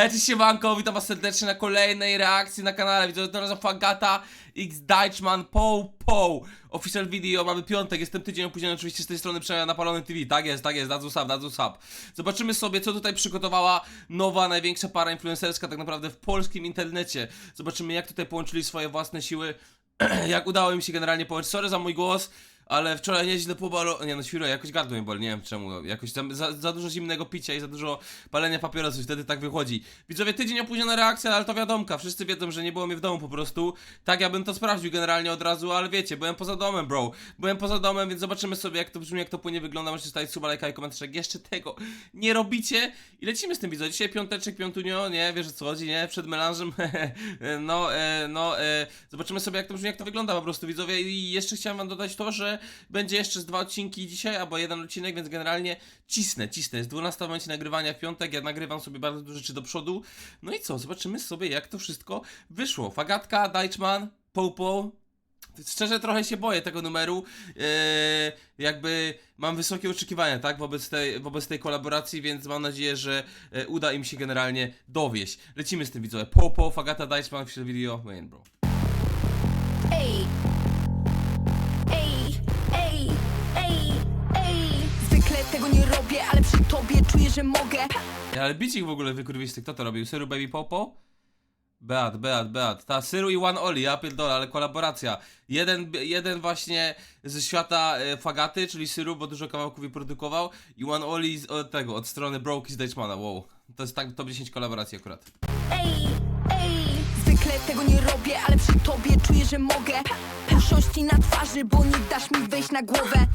Hej, cześć siemanko, witam was serdecznie na kolejnej reakcji na kanale. Widzę, to razem Fagata X Deichmann Po Po Official video, mamy piątek, jestem tydzień opóźniony oczywiście z tej strony prze napalony TV. Tak jest, tak jest, up, that's what's up. Zobaczymy sobie, co tutaj przygotowała nowa, największa para influencerska tak naprawdę w polskim internecie. Zobaczymy, jak tutaj połączyli swoje własne siły, jak udało im się generalnie połączyć. Sorry za mój głos. Ale wczoraj nieźle pobalo... Nie no, świruję, jakoś gardło mi boli, nie wiem czemu. Jakoś tam za, za dużo zimnego picia i za dużo palenia papierosów, wtedy tak wychodzi. Widzowie, tydzień opóźniona reakcja, ale to wiadomka. Wszyscy wiedzą, że nie było mnie w domu po prostu. Tak, ja bym to sprawdził generalnie od razu, ale wiecie, byłem poza domem, bro. Byłem poza domem, więc zobaczymy sobie, jak to brzmi, jak to płynie wygląda. Możecie stawić suba, lajka i komentarz, jak jeszcze tego nie robicie. I lecimy z tym, widzowie. Dzisiaj piąteczek, piątunio, nie? Wiesz co chodzi, nie? Przed melanżem. no, e, no, e, zobaczymy sobie, jak to brzmi, jak to wygląda po prostu, widzowie. I jeszcze chciałem wam dodać to, że będzie jeszcze z dwa odcinki dzisiaj, albo jeden odcinek, więc generalnie cisnę, cisnę. Jest 12 w momencie nagrywania w piątek, ja nagrywam sobie bardzo dużo rzeczy do przodu. No i co, zobaczymy sobie, jak to wszystko wyszło. Fagatka, Deichmann, Popo. Szczerze trochę się boję tego numeru. Eee, jakby mam wysokie oczekiwania, tak, wobec tej, wobec tej kolaboracji, więc mam nadzieję, że e, uda im się generalnie dowieść. Lecimy z tym widzowie. Popo, Fagata, Deichmann, w video, main bro. Ej, robię, ale przy tobie czuję, że mogę. Ale bicik w ogóle wykurwisty, kto to robił? Syru Baby Popo? Beat, Beat, Beat. Ta Syru i One Oli, ja pierdolę, ale kolaboracja. Jeden, jeden właśnie ze świata e, Fagaty, czyli Syru, bo dużo kawałków wyprodukował i One Oli z, od tego, od strony Broke z Deichmana, wow. To jest tak top 10 kolaboracji akurat. Ej, ej. Zwykle tego nie robię, ale przy tobie czuję, że mogę. Usiąść ci na twarzy, bo nie dasz mi wejść na głowę.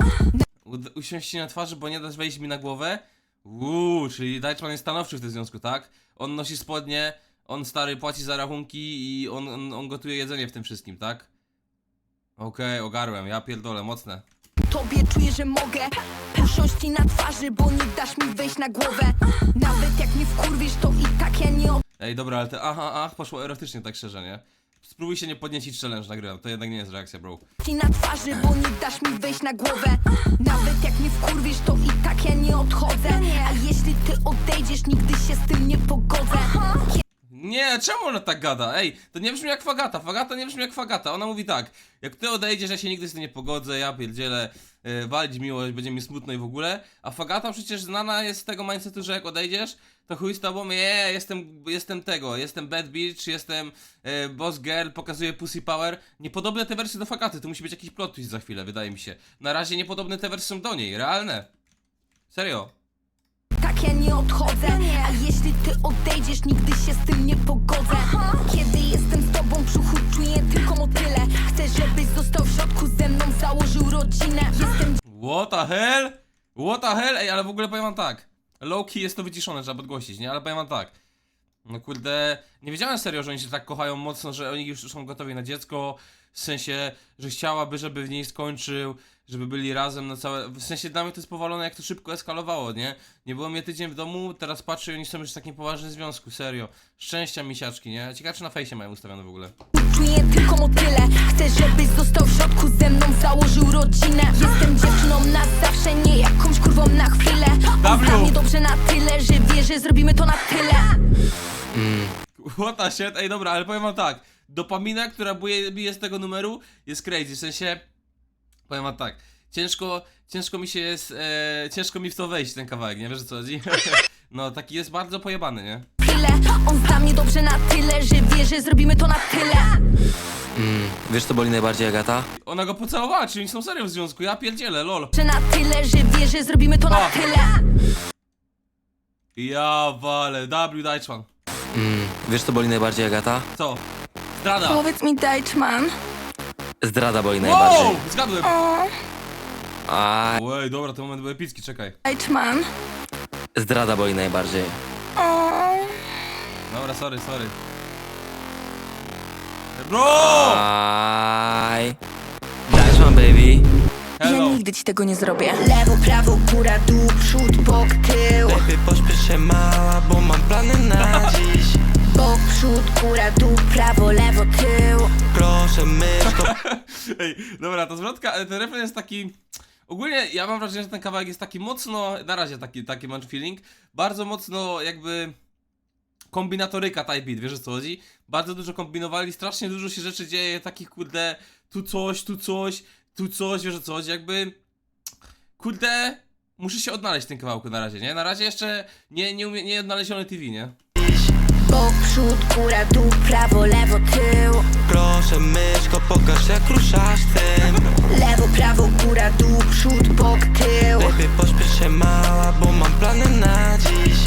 Ud- usiąść ci na twarzy, bo nie dasz wejść mi na głowę? Uuu, czyli Deichmann jest stanowczy w tym związku, tak? On nosi spodnie, on stary płaci za rachunki i on, on, on gotuje jedzenie w tym wszystkim, tak? Okej, ogarłem, ja pierdolę, mocne. Tobie czuję, że mogę. Usiąść ci na twarzy, bo nie dasz mi wejść na głowę. Nawet jak mnie wkurwisz, to i tak ja nie Ej, dobra, ale te aha, ach, poszło erotycznie tak szczerze, nie? Spróbuj się nie podniecić challenge, nagrywam, to jednak nie jest reakcja, bro. ci na twarzy, bo nie dasz mi wejść na głowę. Nawet jak mnie wkurwisz, to i tak ja nie odchodzę. A jeśli ty odejdziesz, nigdy się z tym nie pogodzę Nie, czemu ona tak gada? Ej, to nie brzmi jak Fagata, Fagata nie brzmi jak Fagata, ona mówi tak Jak ty odejdziesz, ja się nigdy z tym nie pogodzę, ja pierdzielę, yy, walić miłość, będzie mi smutno i w ogóle. A Fagata przecież znana jest z tego mindsetu, że jak odejdziesz, to chuj z tobą, nie, jestem, jestem tego, jestem bad bitch, jestem yy, boss girl, pokazuję pussy power. Niepodobne te wersje do Fagaty, to musi być jakiś plot twist za chwilę, wydaje mi się. Na razie niepodobne te wersje są do niej, realne. Serio ja nie odchodzę A jeśli ty odejdziesz, nigdy się z tym nie pogodzę Kiedy jestem z tobą, brzuchu czuję tylko motyle Chcę, żebyś został w środku ze mną, założył rodzinę Jestem What the hell? What the hell? Ej, ale w ogóle powiem wam tak. Low key jest to wyciszone, trzeba podgłosić, nie? Ale powiem wam tak. No kurde, nie wiedziałem serio, że oni się tak kochają mocno, że oni już są gotowi na dziecko. W sensie, że chciałaby, żeby w niej skończył, żeby byli razem na całe. W sensie dla mnie to jest powalone, jak to szybko eskalowało, nie? Nie było mnie tydzień w domu, teraz patrzę i oni są już w takim poważnym związku, serio. Szczęścia misiaczki, nie? Ciekawe, czy na fejsie mają ustawione w ogóle. Czuję tylko motyle Chcę, żebyś został w środku ze mną Założył rodzinę Jestem dziewczyną na zawsze Nie jakąś kurwą na chwilę On W. zna mnie dobrze na tyle Że wie, że zrobimy to na tyle What the shit? Ej, dobra, ale powiem wam tak. Dopamina, która bije z tego numeru, jest crazy. W sensie, powiem wam tak. Ciężko, ciężko mi się jest, e, ciężko mi w to wejść, ten kawałek, nie wiesz o co chodzi? no, taki jest bardzo pojebany, nie? chwilę On zna mnie dobrze na tyle Że wie, że zrobimy to na tyle Wiesz co boli najbardziej Agata? Ona go pocałowała, czyli oni są serio w związku, ja pierdzielę, lol. Że na tyle, że wie, że zrobimy to na tyle Ja wale, W Deichmann. Wiesz co boli najbardziej Agata? Co? Zdrada! Powiedz mi Deichmann Zdrada boli najbardziej. Wow! Zgadłem! A Ej, dobra, ten moment był epicki, czekaj. Deichmann zdrada boli najbardziej. Dobra, sorry, sorry. Bro! Aj. Dajesz mam baby. Hello! nigdy ci tego nie zrobię Lewo, prawo, góra, dół, przód, bok, tył Baby pośpiesz się mała, bo mam plany na dziś. Bok, przód, góra, dół, prawo, lewo, tył Proszę myszko. Ej, dobra, ta zwrotka, e, ten refren jest taki... Ogólnie ja mam wrażenie, że ten kawałek jest taki mocno, na razie taki, taki mam feeling, bardzo mocno jakby kombinatoryka type beat, wiesz o co chodzi? Bardzo dużo kombinowali, strasznie dużo się rzeczy dzieje, takich kurde, tu coś, tu coś, tu coś, wiesz o co chodzi, jakby, kurde, muszę się odnaleźć w tym kawałku na razie, nie? Na razie jeszcze nie, nie, umie, nie odnaleziony TV, nie? Bok, przód, góra, dół, prawo, lewo, tył Proszę myszko, pokaż jak ruszasz tym Lewo, prawo, góra, dół, przód, bok, tył Lepiej pośpiesz się mała, bo mam plany na dziś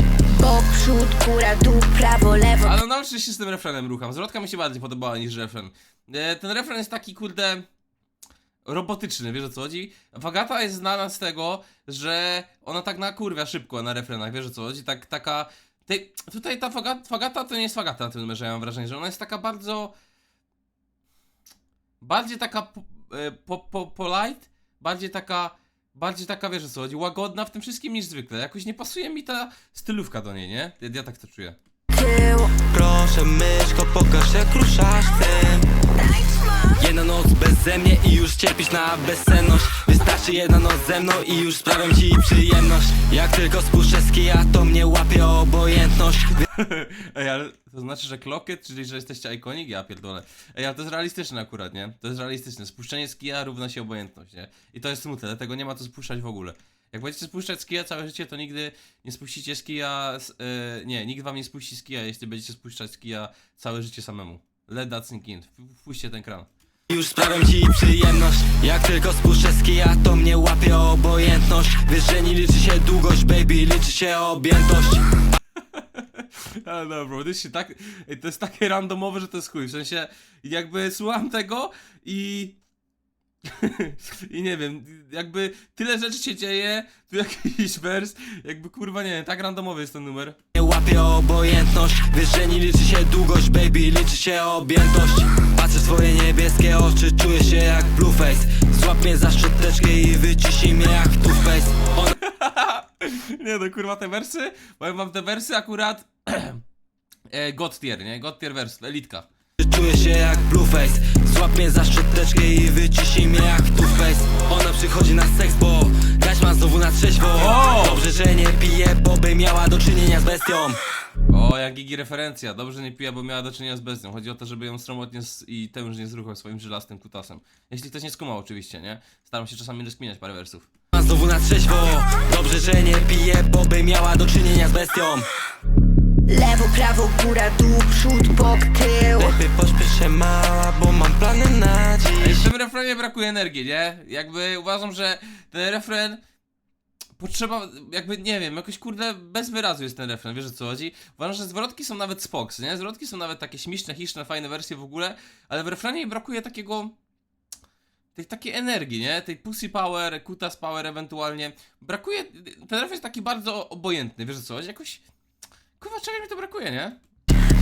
Bok, przód, góra, dół, prawo, lewo, Ale nauczyć się z tym refrenem rucham. Zwrotka mi się bardziej podobała niż refren. E, ten refren jest taki, kurde, robotyczny, wiesz o co chodzi? Fagata jest znana z tego, że ona tak nakurwia szybko na refrenach, wiesz o co chodzi? Tak, taka... Tutaj ta fagata, to nie jest fagata na tym numerze, ja mam wrażenie, że ona jest taka bardzo... Bardziej taka po, e, po, po, polite, bardziej taka... Bardziej taka, wiesz co chodzi, łagodna w tym wszystkim niż zwykle. Jakoś nie pasuje mi ta stylówka do niej, nie? Ja, ja tak to czuję. Tył Proszę myszko, pokaż jak ruszasz tym Jedna noc beze mnie i już cierpisz na bezsenność Wystarczy jedna noc ze mną i już sprawiam ci przyjemność Jak tylko spuszczę z kija, to mnie łapie obojętność Ej, ale to znaczy, że klokiet, czyli że jesteście ikonik? Ja pierdolę. Ej, ale to jest realistyczne akurat, nie? To jest realistyczne. Spuszczenie z kija równa się obojętność, nie? I to jest smutne, dlatego nie ma co spuszczać w ogóle. Jak będziecie spuszczać z kija całe życie, to nigdy nie spuścicie z kija... Z, e, nie, nikt wam nie spuści z kija, jeśli będziecie spuszczać z kija całe życie samemu. Let that sink in. Wpuśćcie ten kran. Już sprawiam ci przyjemność Jak tylko spuszczę z kija, to mnie łapie obojętność Wiesz, że nie liczy się długość, baby, liczy się objętość Ale dobra, to jest się tak. To jest takie randomowe, że to jest chuj. W sensie, jakby słucham tego i. I nie wiem, jakby tyle rzeczy się dzieje, tu jakiś wers, jakby kurwa nie wiem, tak randomowy jest ten numer. Nie łapie obojętność Wiesz, że nie liczy się długość, baby, liczy się objętość Patrzę w twoje niebieskie oczy, czuję się jak blueface Złap mnie za szczoteczkę i wyciśnij mnie jak toothpaste Ona Nie no, kurwa te wersy, powiem wam te wersy akurat. e, God tier, nie? God tier wers, elitka. Czuję się jak blueface Złap mnie za szczoteczkę i wyciśnij mnie jak toothpaste Ona przychodzi na seks, bo dać ma znowu na trzeźwo! Dobrze, że nie pije, bo by miała do czynienia z bestią O, jak gigi referencja. Dobrze nie pija, bo miała do czynienia z bestią. Chodzi o to, żeby ją sromotnie z... i tę już nie zruchał swoim żelastym kutasem. Jeśli ktoś nie skumał, oczywiście, nie? Staram się czasami rozkminiać parę wersów. Znowu na trzeźwo Dobrze, że nie pije, bo by miała do czynienia z bestią Lewo, prawo, góra, dół, przód, bok, tył Lepiej pośpiesz się mała, bo mam plany na dziś W tym refrenie brakuje energii, nie? Jakby uważam, że ten refren potrzeba, jakby nie wiem, jakoś kurde bez wyrazu jest ten refren, wiesz o co chodzi? Uważam, że zwrotki są nawet spoks, nie? Zwrotki są nawet takie śmieszne, chiczne, fajne wersje w ogóle, ale w refrenie brakuje takiego tej takiej energii, nie? Tej pussy power, kutas power ewentualnie. Brakuje, ten refren jest taki bardzo obojętny, wiesz o co chodzi? Jakoś, kurwa, czegoś mi to brakuje, nie?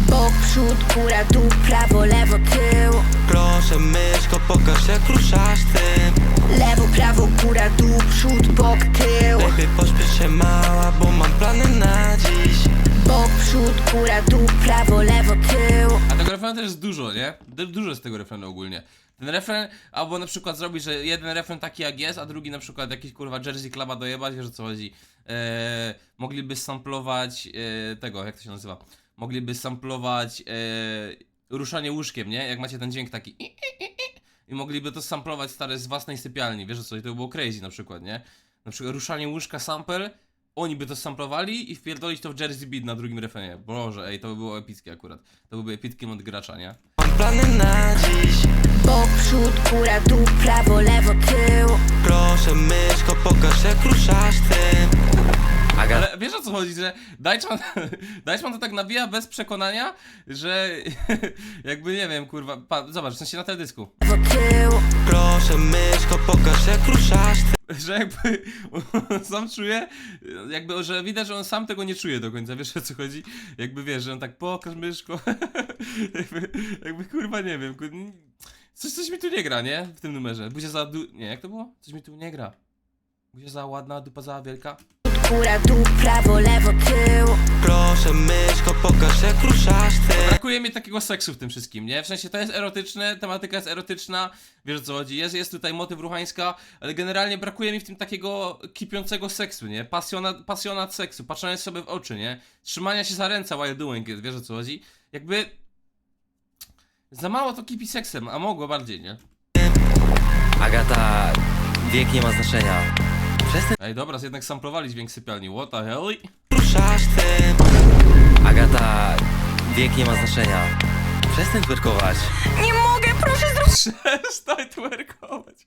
Bok, przód, góra, dół, prawo, lewo, tył. Proszę myszko, pokaż jak ruszasz tym. Lewo, prawo, góra, dół, przód, bok, tył. Lepiej pośpiesz się mała, bo mam plany na dziś. Bok, przód, góra, dół, prawo, lewo, tył refrenu też jest dużo, nie? Du- Dużo jest tego refrenu ogólnie. Ten refren, albo na przykład zrobić, że jeden refren taki jak jest, a drugi na przykład jakiś kurwa Jersey Cluba dojebać, wiesz o co chodzi. Eee, mogliby samplować e, tego, jak to się nazywa? Mogliby samplować e, ruszanie łóżkiem, nie? Jak macie ten dźwięk taki i, i, i, i, i mogliby to samplować stare z własnej sypialni, wiesz o co chodzi? To by było crazy na przykład, nie? Na przykład ruszanie łóżka sample, oni by to samplowali i wpierdolić to w Jersey Beat na drugim refrenie. Boże, ej, to by było epickie akurat. To byłby epickim od gracza, nie? Mam plany na dziś Bok, przód, góra, dół, prawo, lewo, tył Proszę myszko, pokaż jak ruszasz tym Ale wiesz o co chodzi, że Dajczman, Dajczman to tak nabija bez przekonania, że jakby nie wiem, kurwa, pa, zobacz, w sensie na teledysku, Proszę myszko, pokaż jak ruszasz że jakby on sam czuje, jakby, że widać, że on sam tego nie czuje do końca, wiesz o co chodzi? Jakby wiesz, że on tak pokaż myszko, jakby, jakby kurwa nie wiem, kur... coś, coś mi tu nie gra, nie? W tym numerze, buzia za du... nie, jak to było? Coś mi tu nie gra. Buzia za ładna, dupa za wielka. Góra, dół, prawo, lewo, tył Proszę myszko, pokaż jak ruszasz tym Brakuje mi takiego seksu w tym wszystkim, nie? W sensie to jest erotyczne, tematyka jest erotyczna, wiesz o co chodzi, jest, jest tutaj motyw ruchańska, ale generalnie brakuje mi w tym takiego kipiącego seksu, nie? Pasjonat, pasjonat seksu, patrzenia sobie w oczy, nie? Trzymania się za ręce while doing it, wiesz o co chodzi? Jakby... Za mało to kipi seksem, a mogło bardziej, nie? Agata, wiek nie ma znaczenia Przestań. Ej, dobra, jednak samplowali dźwięk sypialni, what the hell? ruszasz tym. Agata, wiek nie ma znaczenia. Przestań twerkować. Nie mogę, proszę zrób Przestań twerkować.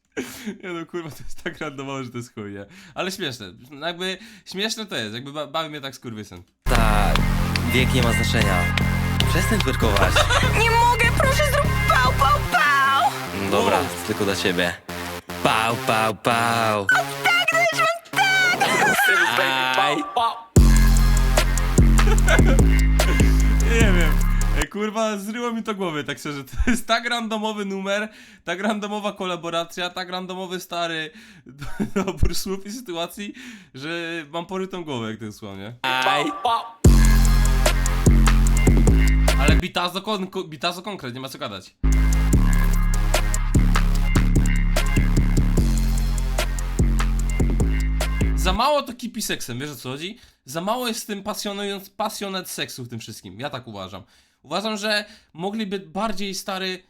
Nie no kurwa, to jest tak randomowe, że to jest chuj, nie? Ale śmieszne. No Jakby śmieszne to jest, jakby ba bawi mnie tak skurwysyn. Ta, wiek nie ma znaczenia. Przestań twerkować. Nie mogę, proszę zrób pał, pał, pał. Dobra, tylko dla ciebie. Pał, pał, pał Aj. Nie wiem. Kurwa, zryło mi to głowy, tak szczerze. To jest tak randomowy numer, tak randomowa kolaboracja, tak randomowy stary dobór słów i sytuacji, że mam porytą głowę, jak ten słowo, nie? Aj. Ale bitazo, kon bitazo konkret, nie ma co gadać. Za mało to kipi seksem, wiesz o co chodzi? Za mało jest tym pasjonując, pasjonat seksu w tym wszystkim, ja tak uważam. Uważam, że mogliby bardziej stary...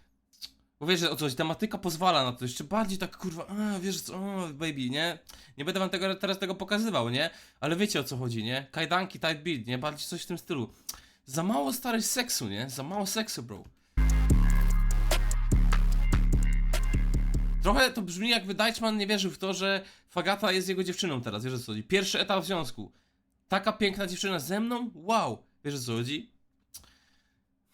Bo wiesz o co chodzi, tematyka pozwala na to, jeszcze bardziej tak kurwa, a, wiesz co, baby, nie? Nie będę wam tego, teraz tego pokazywał, nie? Ale wiecie o co chodzi, nie? Kajdanki, tight beat, nie? Bardziej coś w tym stylu. Za mało stary seksu, nie? Za mało seksu, bro. Trochę to brzmi jakby Deichmann nie wierzył w to, że Fagata jest jego dziewczyną teraz, wiesz o co chodzi? Pierwszy etap związku. Taka piękna dziewczyna ze mną? Wow! Wiesz o co chodzi?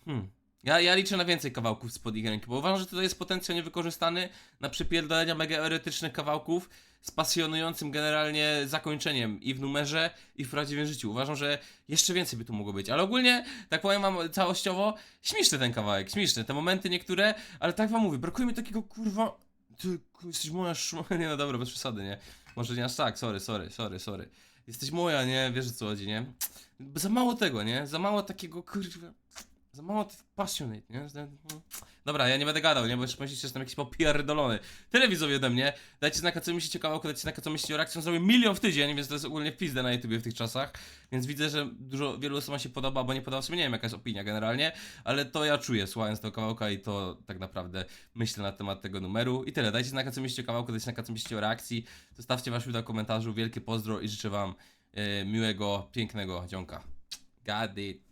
Hmm. Ja, ja liczę na więcej kawałków spod igręki, bo uważam, że tutaj jest potencjał niewykorzystany na przypierdolenia mega erotycznych kawałków z pasjonującym generalnie zakończeniem i w numerze, i w prawdziwym życiu. Uważam, że jeszcze więcej by tu mogło być, ale ogólnie, tak powiem wam całościowo, śmieszny ten kawałek, śmieszny, te momenty niektóre, ale tak wam mówię, brakuje mi takiego kurwa, ty jesteś moja nie no dobra, bez przesady, nie? Może nie aż tak, sorry, sorry, sorry, sorry. Jesteś moja, nie? Wiesz co chodzi, nie? Za mało tego, nie? Za mało takiego kurwa... Za mało passionate, nie? Dobra, ja nie będę gadał, nie? Bo jeszcze myślicie, że jestem jakiś popierdolony. Tyle widzowie ode mnie. Dajcie znaka, co myślicie kawałku, dajcie znaka, co myślicie o reakcji. On zrobił milion w tydzień, więc to jest ogólnie w pizdę na YouTubie w tych czasach. Więc widzę, że dużo, wielu osobom się podoba, bo nie podoba sobie, nie wiem jaka jest opinia generalnie, ale to ja czuję słuchając tego kawałka i to tak naprawdę myślę na temat tego numeru. I tyle, dajcie znaka, co myślicie o kawałku, dajcie znaka, co myślicie o reakcji. Zostawcie wasz w komentarzu, wielkie pozdro i życzę wam e, miłego, pięknego dzionka. Got it.